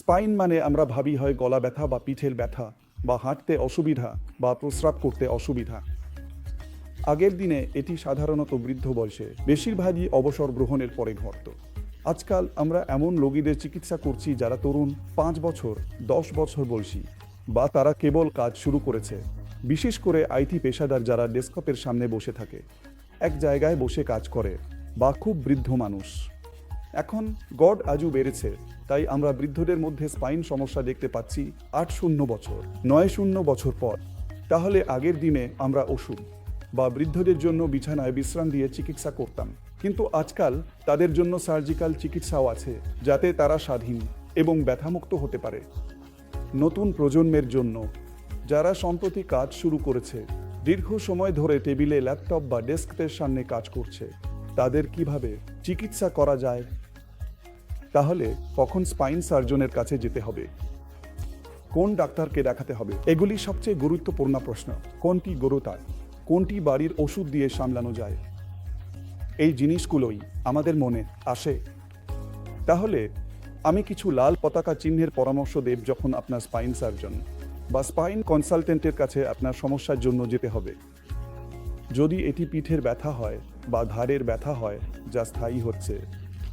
Spine মানে আমরা ভাবি হয় গলা ব্যথা বা পিঠের ব্যথা বা হাঁটতে অসুবিধা বা প্রস্রাব করতে অসুবিধা। আগের দিনে এটি সাধারণত বৃদ্ধ বয়সে বেশিরভাগই অবসর গ্রহণের পরে ঘটত। আজকাল আমরা এমন রোগীদের চিকিৎসা করছি যারা তরুণ পাঁচ বছর, দশ বছর বয়সী বা তারা কেবল কাজ শুরু করেছে। বিশেষ করে আইটি পেশাদার যারা ডেস্কটপের সামনে বসে থাকে। এক জায়গায় বসে কাজ করে বা খুব বৃদ্ধ মানুষ। এখন গড আজু বেড়েছে, তাই আমরা বৃদ্ধদের মধ্যে স্পাইন সমস্যা দেখতে পাচ্ছি আট শূন্য বছর, নয় শূন্য বছর পর। তাহলে আগের দিনে আমরা ওষুধ বা বৃদ্ধদের জন্য বিছানায় বিশ্রাম দিয়ে চিকিৎসা করতাম। কিন্তু আজকাল তাদের জন্য সার্জিক্যাল চিকিৎসাও আছে, যাতে তারা স্বাধীন এবং ব্যথামুক্ত হতে পারে। নতুন প্রজন্মের জন্য, যারা সম্প্রতি কাজ শুরু করেছে, দীর্ঘ সময় ধরে টেবিলে ল্যাপটপ বা ডেস্কের সামনে কাজ করছে, তাদের কীভাবে চিকিৎসা করা যায় তাহলে কখন স্পাইন সার্জনের কাছে যেতে হবে? কোন ডাক্তারকে দেখাতে হবে? এগুলি সবচেয়ে গুরুত্বপূর্ণ প্রশ্ন। কোনটি গুরুতর কোনটি বাড়ির ওষুধ দিয়ে সামলানো যায়? এই জিনিসগুলোই আমাদের মনে আসে। তাহলে আমি কিছু লাল পতাকা চিহ্নের পরামর্শ দেব যখন আপনার স্পাইন সার্জন বা স্পাইন কনসালটেন্টের কাছে আপনার সমস্যার জন্য যেতে হবে। যদি এটি পিঠের ব্যথা হয় বা ঘাড়ের ব্যথা হয়, যা স্থায়ী হচ্ছে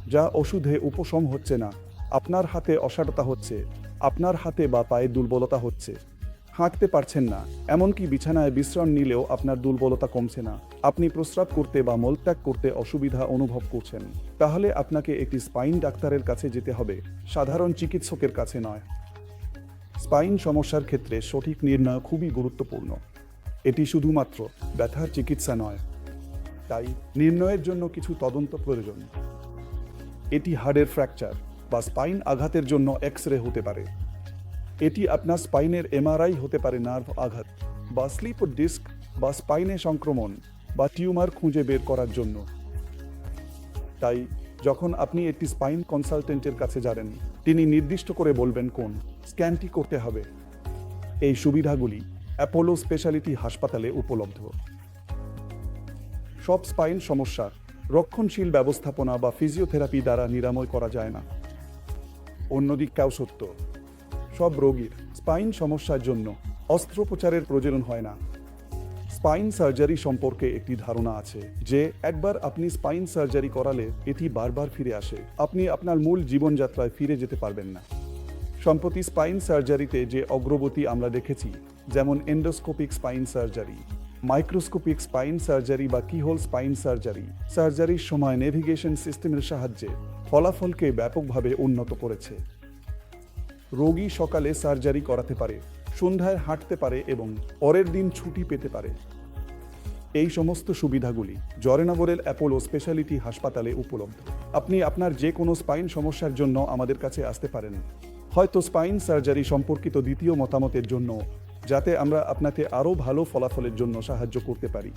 যা ওষুধে উপশম হচ্ছে না। আপনার হাতে অসারতা হচ্ছে। আপনার হাতে বা পায়ে দুর্বলতা হচ্ছে। হাঁটতে পারছেন না। এমনকি বিছানায় বিশ্রাম নিলেও আপনার দুর্বলতা কমছে না। আপনি প্রস্রাব করতে বা মলত্যাগ করতে অসুবিধা অনুভব করছেন। তাহলে আপনাকে একটি স্পাইন ডাক্তারের কাছে যেতে হবে। সাধারণ চিকিৎসকের কাছে নয়। স্পাইন সমস্যার ক্ষেত্রে সঠিক নির্ণয় খুবই গুরুত্বপূর্ণ। এটি শুধুমাত্র ব্যথার চিকিৎসা নয়। তাই নির্ণয়ের জন্য কিছু তদন্ত প্রয়োজন। এটি হাড়ের ফ্র্যাকচার বা স্পাইন আঘাতের জন্য এক্স রে হতে পারে। এটি আপনার স্পাইনের এমআরআই হতে পারে নার্ভ আঘাত বা স্লিপ ডিস্ক বা স্পাইনে সংক্রমণ বা টিউমার খুঁজে বের করার জন্য। তাই, যখন আপনি একটি স্পাইন কনসালটেন্টের কাছে যাবেন, তিনি নির্দিষ্ট করে বলবেন কোন স্ক্যানটি করতে হবে। এই সুবিধাগুলি অ্যাপোলো স্পেশালিটি হাসপাতালে উপলব্ধ। সব স্পাইন সমস্যা রক্ষণশীল ব্যবস্থাপনা বা ফিজিওথেরাপি দ্বারা নিরাময় করা যায় না। অন্যদিকটাও সত্য, সব রোগীর স্পাইন সমস্যার জন্য অস্ত্রোপচারের প্রয়োজন হয় না। স্পাইন সার্জারি সম্পর্কে একটি ধারণা আছে যে, একবার আপনি স্পাইন সার্জারি করালে এটি বারবার ফিরে আসে। আপনি আপনার মূল জীবনযাত্রায় ফিরে যেতে পারবেন না। সম্প্রতি স্পাইন সার্জারিতে যে অগ্রগতি আমরা দেখেছি, যেমন endoscopic spine surgery microscopic spine surgery বা কিহোল স্পাইন সার্জারি। সার্জারির সময় নেভিগেশন সিস্টেমের সাহায্যে ফলাফলকে ব্যাপকভাবে উন্নত করেছে। রোগী সকালে সার্জারি করাতে পারে, সন্ধ্যায় হাঁটতে পারে এবং পরের দিন ছুটি পেতে পারে। এই সমস্ত সুবিধাগুলি জরেনগরের অ্যাপোলো স্পেশালিটি হাসপাতালে উপলব্ধ। আপনি আপনার যে কোনো স্পাইন সমস্যার জন্য আমাদের কাছে আসতে পারেন। হয়তো স্পাইন সার্জারি সম্পর্কিত দ্বিতীয় মতামতের জন্য যাতে আমরা আপনাকে আরও ভালো ফলাফলের জন্য সাহায্য করতে পারি।